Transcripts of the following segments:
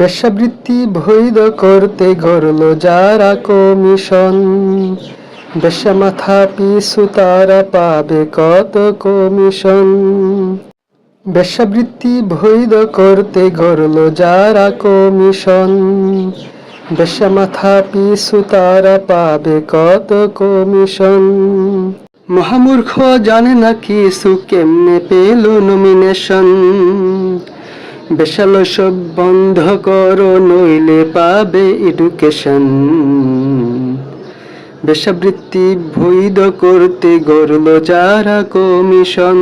বেশ্যাবৃত্তি বৈধ করতে গড়ল যারা কমিশন। বেশ্যা মাথা পিছু তারা পাবে কত কমিশন। বেশ্যাবৃত্তি বৈধ করতে গড়ল যারা কমিশন। বেশ্যা মাথা পিছু তারা পাবে কত কমিশন। মহামূর্খ জানে না কিছু কেমনে পেল নমিনেশন বেশাল সব বন্ধ করো, নইলে পাবে এডুকেশন বেশাবৃত্তি বৈধ করতে গড়ল যারা কমিশন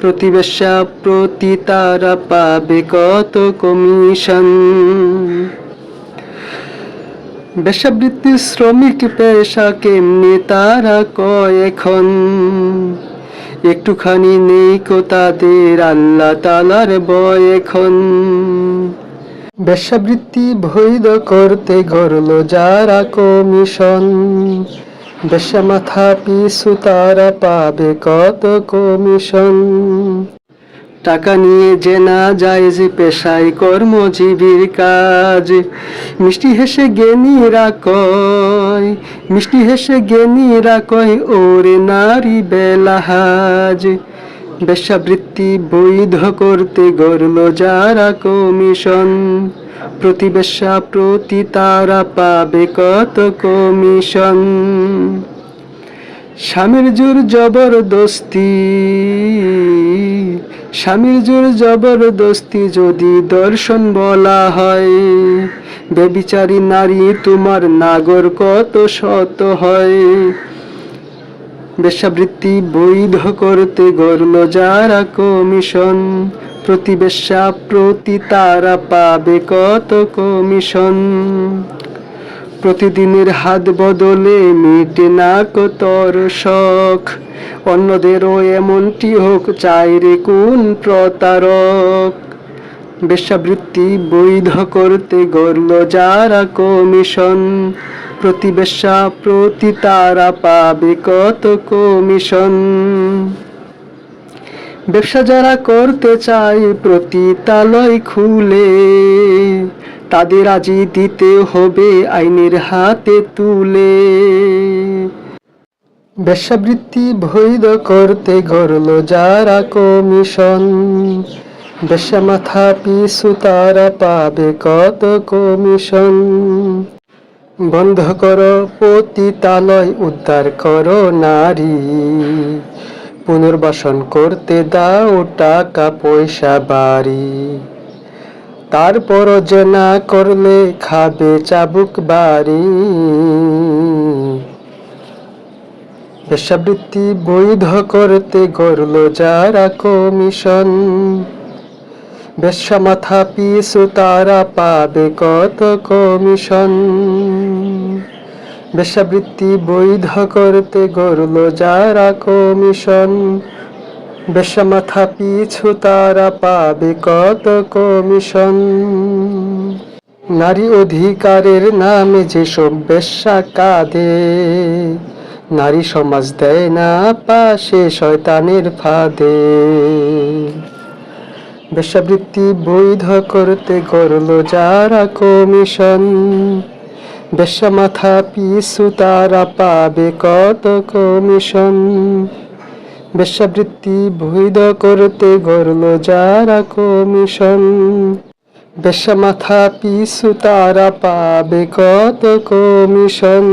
প্রতিবেশা প্রতি তারা পাবে কত কমিশন বেশাবৃত্তি শ্রমিক পেশা কেমনি তারা কয় এখন? একটুখানি নেই কো তাদের আল্লাহ তালার বয় এখন। বেশ্যাবৃত্তি বৈধ করতে গড়ল যারা কমিশন। বেশ্যা মাথা পিছু তারা পাবে কত কমিশন। টাকা নিয়ে যে না যায় যে পেশায় কর্মজীবীর কাজ। মিষ্টি হেসে জ্ঞানীরা কয় মিষ্টি হেসে জ্ঞানীরা কয় ওরে নারী বেলাহাজ। বেশ্যাবৃত্তি বৈধ করতে গড়ল যারা কমিশন। প্রতিবেশা প্রতি তারা পাবে কত কমিশন। স্বামীর জোর জবরদস্তি। স্বামীর জোর জবরদস্তি যদি দর্শন বলা হয়, বেবিচারী নারী তোমার নাগর কত শত হয়। বেশ্যাবৃত্তি বৈধ করতে গড়ল যারা কমিশন প্রতিবেশা প্রতি তারা পাবে কত কমিশন। প্রতিদিনের হাত বদলে মিটে না কতর শখ অন্যদেরও এমনটি হোক, চাই রে কোন প্রতারক। বেশ্যাবৃত্তি বৈধ করতে গড়ল যারা কমিশন। প্রতিবেশা প্রতি তারা পাবে কত কমিশন। ব্যবসা যারা করতে চায় প্রতি তালয় খুলে। তাদের আজি দিতে হবে আইনের হাতে তুলে। বেশ্যাবৃত্তি বৈধ করতে গড়ল যারা কমিশন। বেশ্যা মাথা পিছু তারা পাবে কত কমিশন। বন্ধ করো পতিতালয়, উদ্ধার কর নারী। পুনর্বাসন করতে দাও টাকা, পয়সা, বাড়ি। তারপর যে না করলে খাবে চাবুক বাড়ি। বেশ্যাবৃত্তি বৈধ করতে গড়ল যারা কমিশন। বেশ্যা মাথা পিছু তারা পাবে কত কমিশন। বেশ্যাবৃত্তি বৈধ করতে গড়ল যারা কমিশন। বেশ্যা মাথা পিছু তারা পাবে কত কমিশন? নারী অধিকারের নামে যেসব বেশ্যা কাঁদে, নারী সমাজ দেয় না পাশে শয়তানের ফাঁদে। বেশ্যাবৃত্তি বৈধ করতে গড়ল যারা কমিশন বেশ্যা মাথা পিছু তারা পাবে কত কমিশন? বেশ্যাবৃত্তি বৈধ করতে গড়ল যারা কমিশন। বেশ্যা মাথা পিছু তারা পাবে কত কমিশন।